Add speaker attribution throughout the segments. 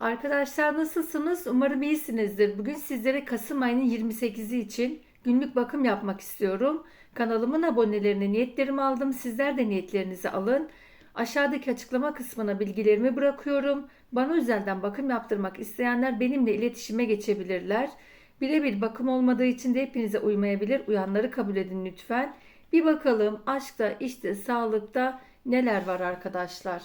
Speaker 1: Arkadaşlar nasılsınız? Umarım iyisinizdir. Bugün sizlere Kasım ayının 28'i için günlük bakım yapmak istiyorum. Kanalımın abonelerini niyetlerimi aldım. Sizler de niyetlerinizi alın. Aşağıdaki açıklama kısmına bilgilerimi bırakıyorum. Bana özelden bakım yaptırmak isteyenler benimle iletişime geçebilirler. Birebir bakım olmadığı için de hepinize uymayabilir. Uyanları kabul edin lütfen. Bir bakalım aşkta, işte, sağlıkta neler var arkadaşlar.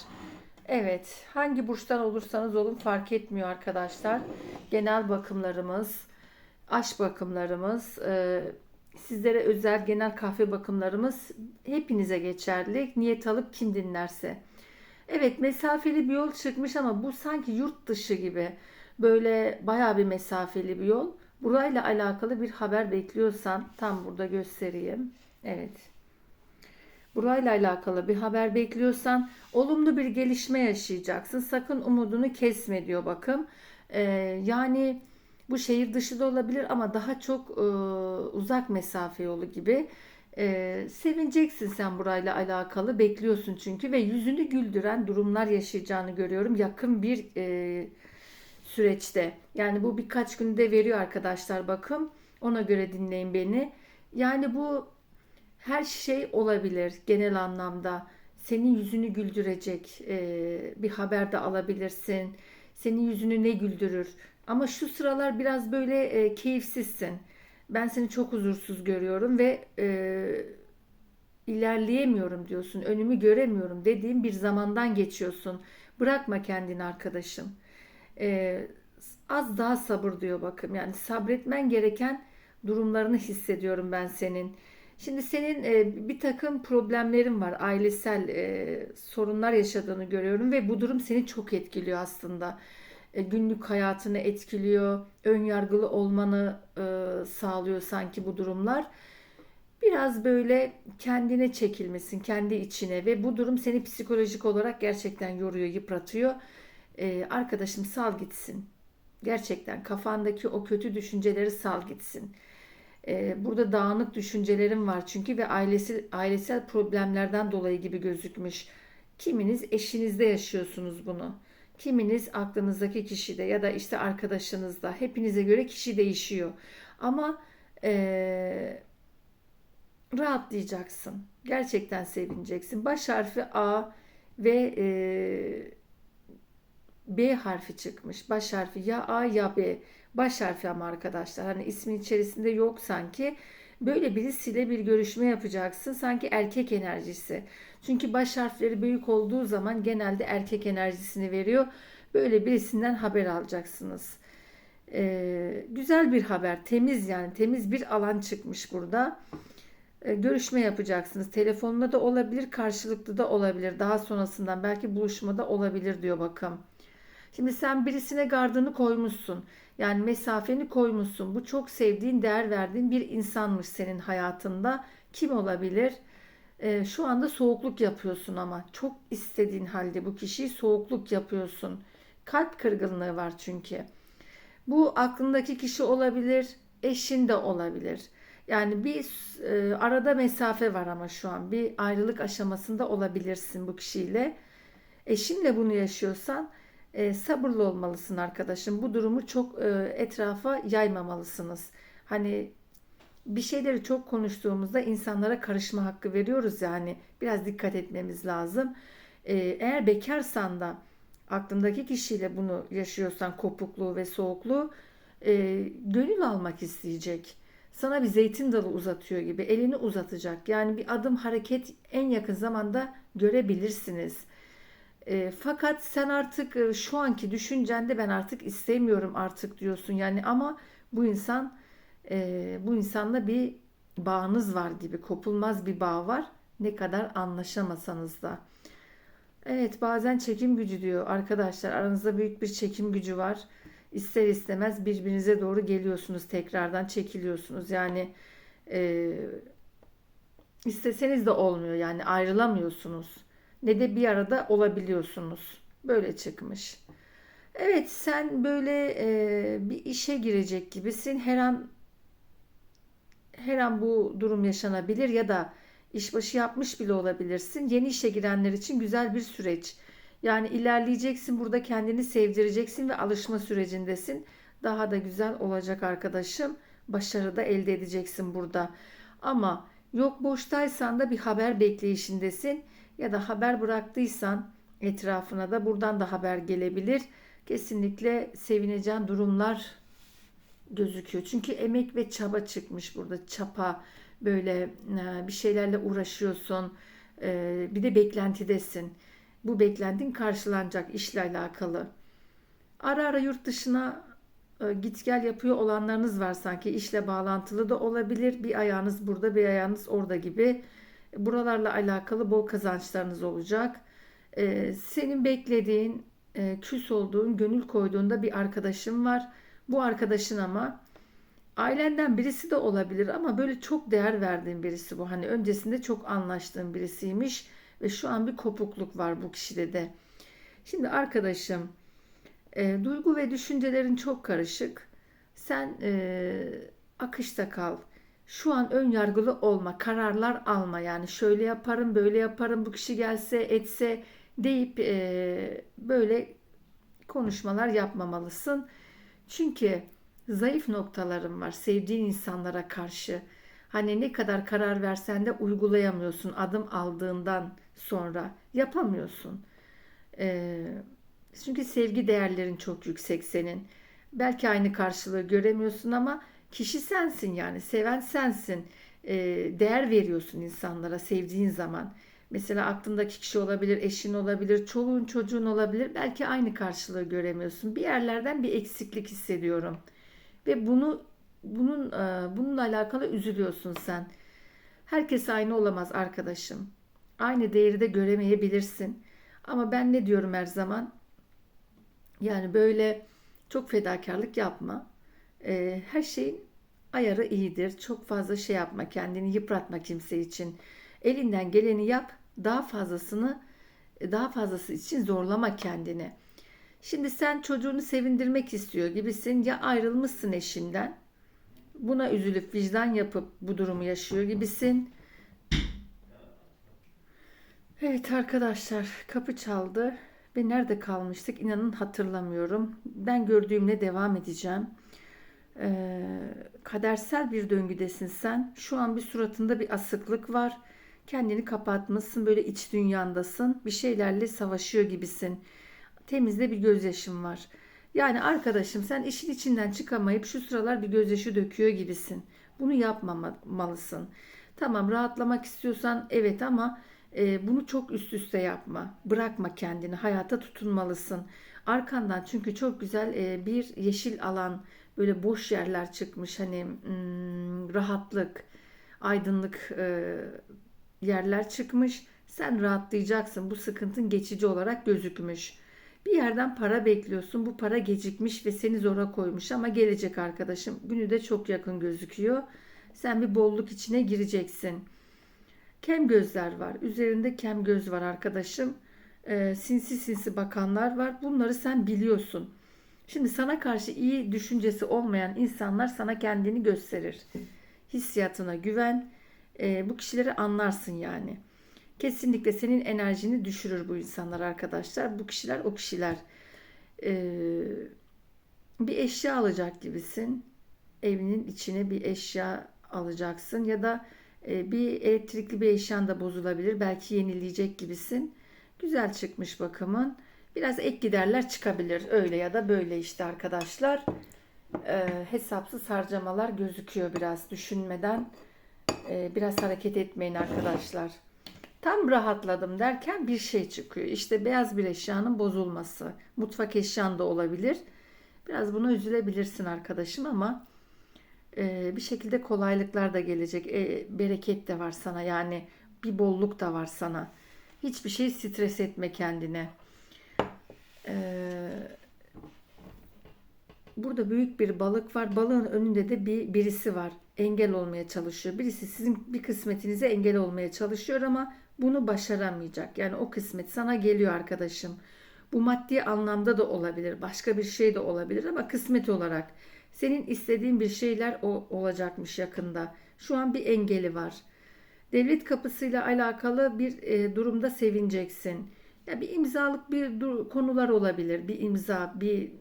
Speaker 1: Evet, hangi burçtan olursanız olun fark etmiyor arkadaşlar. Genel bakımlarımız, aşk bakımlarımız, e, sizlere özel genel kahve bakımlarımız hepinize geçerli. Niyet alıp kim dinlerse. Evet, mesafeli bir yol çıkmış ama bu sanki yurt dışı gibi. Böyle bayağı bir mesafeli bir yol. Burayla alakalı bir haber bekliyorsan tam burada göstereyim. Evet. Burayla alakalı bir haber bekliyorsan olumlu bir gelişme yaşayacaksın. Sakın umudunu kesme diyor bakım. Ee, yani bu şehir dışı da olabilir ama daha çok e, uzak mesafe yolu gibi. Ee, sevineceksin sen burayla alakalı. Bekliyorsun çünkü ve yüzünü güldüren durumlar yaşayacağını görüyorum yakın bir e, süreçte. Yani bu birkaç günde veriyor arkadaşlar bakım. Ona göre dinleyin beni. Yani bu her şey olabilir genel anlamda. Senin yüzünü güldürecek e, bir haber de alabilirsin. Senin yüzünü ne güldürür? Ama şu sıralar biraz böyle e, keyifsizsin. Ben seni çok huzursuz görüyorum ve e, ilerleyemiyorum diyorsun. Önümü göremiyorum dediğim bir zamandan geçiyorsun. Bırakma kendini arkadaşım. E, az daha sabır diyor bakım. Yani sabretmen gereken durumlarını hissediyorum ben senin. Şimdi senin e, bir takım problemlerin var, ailesel e, sorunlar yaşadığını görüyorum ve bu durum seni çok etkiliyor aslında. E, günlük hayatını etkiliyor, ön yargılı olmanı e, sağlıyor sanki bu durumlar. Biraz böyle kendine çekilmesin, kendi içine ve bu durum seni psikolojik olarak gerçekten yoruyor, yıpratıyor. E, arkadaşım sal gitsin. Gerçekten kafandaki o kötü düşünceleri sal gitsin. Ee, burada dağınık düşüncelerim var çünkü ve ailesi ailesel problemlerden dolayı gibi gözükmüş. Kiminiz eşinizde yaşıyorsunuz bunu. Kiminiz aklınızdaki kişide ya da işte arkadaşınızda. Hepinize göre kişi değişiyor. Ama ee, rahatlayacaksın. Gerçekten sevineceksin. Baş harfi A ve ee, B harfi çıkmış. Baş harfi ya A ya B. Baş harfi ama arkadaşlar. Hani ismin içerisinde yok sanki. Böyle birisiyle bir görüşme yapacaksın. Sanki erkek enerjisi. Çünkü baş harfleri büyük olduğu zaman genelde erkek enerjisini veriyor. Böyle birisinden haber alacaksınız. Ee, güzel bir haber. Temiz yani. Temiz bir alan çıkmış burada. Ee, görüşme yapacaksınız. Telefonla da olabilir, karşılıklı da olabilir. Daha sonrasından belki buluşmada olabilir diyor bakım. Şimdi sen birisine gardını koymuşsun. Yani mesafeni koymuşsun. Bu çok sevdiğin, değer verdiğin bir insanmış senin hayatında. Kim olabilir? Ee, şu anda soğukluk yapıyorsun ama çok istediğin halde bu kişiyi soğukluk yapıyorsun. Kalp kırgınlığı var çünkü. Bu aklındaki kişi olabilir, eşin de olabilir. Yani bir e, arada mesafe var ama şu an bir ayrılık aşamasında olabilirsin bu kişiyle. Eşinle bunu yaşıyorsan e, sabırlı olmalısın arkadaşım. Bu durumu çok e, etrafa yaymamalısınız. Hani bir şeyleri çok konuştuğumuzda insanlara karışma hakkı veriyoruz yani biraz dikkat etmemiz lazım. E, eğer bekarsan da aklındaki kişiyle bunu yaşıyorsan kopukluğu ve soğukluğu e, gönül almak isteyecek. Sana bir zeytin dalı uzatıyor gibi elini uzatacak. Yani bir adım hareket en yakın zamanda görebilirsiniz. E, fakat sen artık e, şu anki düşüncende ben artık istemiyorum artık diyorsun. Yani ama bu insan e, bu insanla bir bağınız var gibi kopulmaz bir bağ var. Ne kadar anlaşamasanız da. Evet bazen çekim gücü diyor arkadaşlar. Aranızda büyük bir çekim gücü var. İster istemez birbirinize doğru geliyorsunuz tekrardan çekiliyorsunuz. Yani e, isteseniz de olmuyor. Yani ayrılamıyorsunuz ne de bir arada olabiliyorsunuz. Böyle çıkmış. Evet sen böyle e, bir işe girecek gibisin. Her an her an bu durum yaşanabilir ya da işbaşı yapmış bile olabilirsin. Yeni işe girenler için güzel bir süreç. Yani ilerleyeceksin, burada kendini sevdireceksin ve alışma sürecindesin. Daha da güzel olacak arkadaşım. Başarı da elde edeceksin burada. Ama yok boştaysan da bir haber bekleyişindesin ya da haber bıraktıysan etrafına da buradan da haber gelebilir. Kesinlikle sevineceğin durumlar gözüküyor. Çünkü emek ve çaba çıkmış burada. Çapa böyle e, bir şeylerle uğraşıyorsun. E, bir de beklentidesin. Bu beklentin karşılanacak işle alakalı. Ara ara yurt dışına e, git gel yapıyor olanlarınız var sanki işle bağlantılı da olabilir. Bir ayağınız burada bir ayağınız orada gibi. Buralarla alakalı bol kazançlarınız olacak. Senin beklediğin, küs olduğun, gönül koyduğunda bir arkadaşın var. Bu arkadaşın ama ailenden birisi de olabilir ama böyle çok değer verdiğin birisi bu. Hani öncesinde çok anlaştığın birisiymiş ve şu an bir kopukluk var bu kişide de. Şimdi arkadaşım e, duygu ve düşüncelerin çok karışık. Sen e, akışta kal. Şu an ön yargılı olma, kararlar alma. Yani şöyle yaparım, böyle yaparım, bu kişi gelse, etse deyip e, böyle konuşmalar yapmamalısın. Çünkü zayıf noktaların var sevdiğin insanlara karşı. Hani ne kadar karar versen de uygulayamıyorsun adım aldığından sonra yapamıyorsun. Ee, çünkü sevgi değerlerin çok yüksek senin. Belki aynı karşılığı göremiyorsun ama kişi sensin yani seven sensin. Ee, değer veriyorsun insanlara sevdiğin zaman. Mesela aklındaki kişi olabilir, eşin olabilir, çoluğun çocuğun olabilir. Belki aynı karşılığı göremiyorsun. Bir yerlerden bir eksiklik hissediyorum. Ve bunu bunun e, bununla alakalı üzülüyorsun sen. Herkes aynı olamaz arkadaşım. Aynı değeri de göremeyebilirsin. Ama ben ne diyorum her zaman? Yani böyle çok fedakarlık yapma. E, her şeyin ayarı iyidir. Çok fazla şey yapma, kendini yıpratma kimse için. Elinden geleni yap daha fazlasını daha fazlası için zorlama kendini. Şimdi sen çocuğunu sevindirmek istiyor gibisin ya ayrılmışsın eşinden. Buna üzülüp vicdan yapıp bu durumu yaşıyor gibisin. Evet arkadaşlar kapı çaldı ve nerede kalmıştık inanın hatırlamıyorum. Ben gördüğümle devam edeceğim. Ee, kadersel bir döngüdesin sen. Şu an bir suratında bir asıklık var Kendini kapatmışsın, böyle iç dünyandasın. Bir şeylerle savaşıyor gibisin. Temizde bir gözyaşın var. Yani arkadaşım sen işin içinden çıkamayıp şu sıralar bir gözyaşı döküyor gibisin. Bunu yapmamalısın. Tamam rahatlamak istiyorsan evet ama e, bunu çok üst üste yapma. Bırakma kendini. Hayata tutunmalısın. Arkandan çünkü çok güzel e, bir yeşil alan, böyle boş yerler çıkmış. Hani hmm, rahatlık, aydınlık e, yerler çıkmış. Sen rahatlayacaksın. Bu sıkıntın geçici olarak gözükmüş. Bir yerden para bekliyorsun. Bu para gecikmiş ve seni zora koymuş ama gelecek arkadaşım. Günü de çok yakın gözüküyor. Sen bir bolluk içine gireceksin. Kem gözler var. Üzerinde kem göz var arkadaşım. Ee, sinsi sinsi bakanlar var. Bunları sen biliyorsun. Şimdi sana karşı iyi düşüncesi olmayan insanlar sana kendini gösterir. Hissiyatına güven e, bu kişileri anlarsın yani. Kesinlikle senin enerjini düşürür bu insanlar arkadaşlar. Bu kişiler o kişiler. E, bir eşya alacak gibisin. Evinin içine bir eşya alacaksın ya da e, bir elektrikli bir eşyan da bozulabilir. Belki yenileyecek gibisin. Güzel çıkmış bakımın. Biraz ek giderler çıkabilir. Öyle ya da böyle işte arkadaşlar. E, hesapsız harcamalar gözüküyor biraz düşünmeden e, biraz hareket etmeyin arkadaşlar. Tam rahatladım derken bir şey çıkıyor. İşte beyaz bir eşyanın bozulması. Mutfak eşyan da olabilir. Biraz buna üzülebilirsin arkadaşım ama e, bir şekilde kolaylıklar da gelecek. E, bereket de var sana yani bir bolluk da var sana. Hiçbir şey stres etme kendine. Burada büyük bir balık var. Balığın önünde de bir birisi var. Engel olmaya çalışıyor. Birisi sizin bir kısmetinize engel olmaya çalışıyor ama bunu başaramayacak. Yani o kısmet sana geliyor arkadaşım. Bu maddi anlamda da olabilir. Başka bir şey de olabilir ama kısmet olarak senin istediğin bir şeyler o olacakmış yakında. Şu an bir engeli var. Devlet kapısıyla alakalı bir e, durumda sevineceksin. Ya bir imzalık bir konular olabilir. Bir imza, bir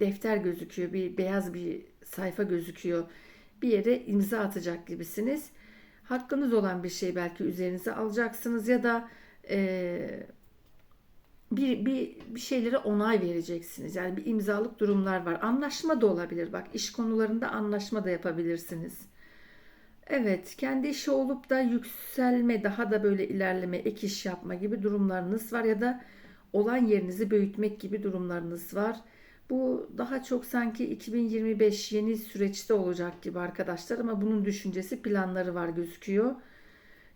Speaker 1: defter gözüküyor, bir beyaz bir sayfa gözüküyor. Bir yere imza atacak gibisiniz. Hakkınız olan bir şey belki üzerinize alacaksınız ya da e, bir, bir, bir şeylere onay vereceksiniz. Yani bir imzalık durumlar var. Anlaşma da olabilir. Bak iş konularında anlaşma da yapabilirsiniz. Evet, kendi işi olup da yükselme, daha da böyle ilerleme, ek iş yapma gibi durumlarınız var ya da olan yerinizi büyütmek gibi durumlarınız var. Bu daha çok sanki 2025 yeni süreçte olacak gibi arkadaşlar ama bunun düşüncesi, planları var gözüküyor.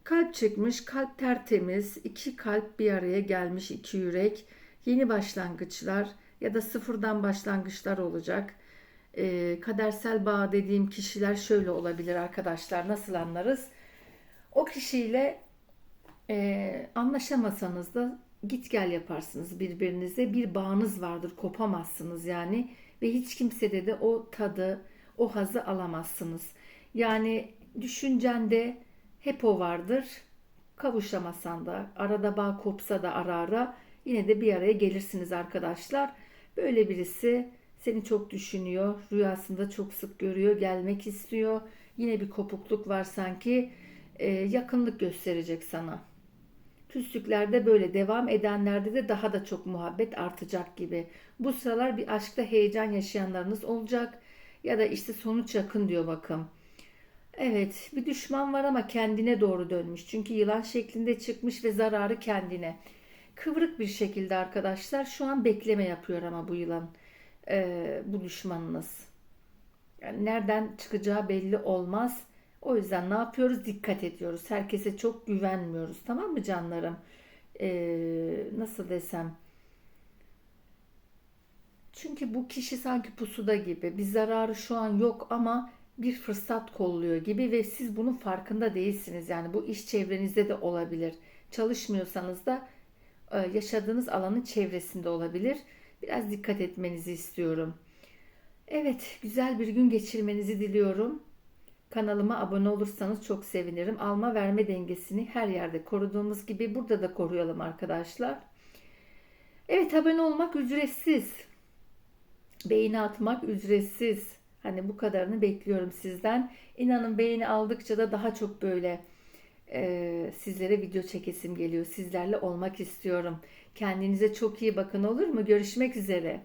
Speaker 1: Kalp çıkmış, kalp tertemiz, iki kalp bir araya gelmiş, iki yürek, yeni başlangıçlar ya da sıfırdan başlangıçlar olacak. Ee, kadersel bağ dediğim kişiler şöyle olabilir arkadaşlar, nasıl anlarız? O kişiyle e, anlaşamasanız da git gel yaparsınız birbirinize, bir bağınız vardır, kopamazsınız yani ve hiç kimsede de o tadı, o hazı alamazsınız. Yani düşüncende hep o vardır. Kavuşamasan da, arada bağ kopsa da ara ara yine de bir araya gelirsiniz arkadaşlar. Böyle birisi seni çok düşünüyor, rüyasında çok sık görüyor, gelmek istiyor. Yine bir kopukluk var sanki, Ee, yakınlık gösterecek sana. Küslüklerde böyle devam edenlerde de daha da çok muhabbet artacak gibi. Bu sıralar bir aşkta heyecan yaşayanlarınız olacak ya da işte sonuç yakın diyor bakın. Evet, bir düşman var ama kendine doğru dönmüş. Çünkü yılan şeklinde çıkmış ve zararı kendine. Kıvrık bir şekilde arkadaşlar şu an bekleme yapıyor ama bu yılan, Ee, bu düşmanınız. Yani nereden çıkacağı belli olmaz. O yüzden ne yapıyoruz? Dikkat ediyoruz. Herkese çok güvenmiyoruz. Tamam mı canlarım? Ee, nasıl desem? Çünkü bu kişi sanki pusuda gibi. Bir zararı şu an yok ama bir fırsat kolluyor gibi ve siz bunun farkında değilsiniz. Yani bu iş çevrenizde de olabilir. Çalışmıyorsanız da e, yaşadığınız alanın çevresinde olabilir. Biraz dikkat etmenizi istiyorum. Evet, güzel bir gün geçirmenizi diliyorum. Kanalıma abone olursanız çok sevinirim. Alma verme dengesini her yerde koruduğumuz gibi burada da koruyalım arkadaşlar. Evet, abone olmak ücretsiz. Beğeni atmak ücretsiz. Hani bu kadarını bekliyorum sizden. İnanın beğeni aldıkça da daha çok böyle e, sizlere video çekesim geliyor. Sizlerle olmak istiyorum. Kendinize çok iyi bakın olur mu? Görüşmek üzere.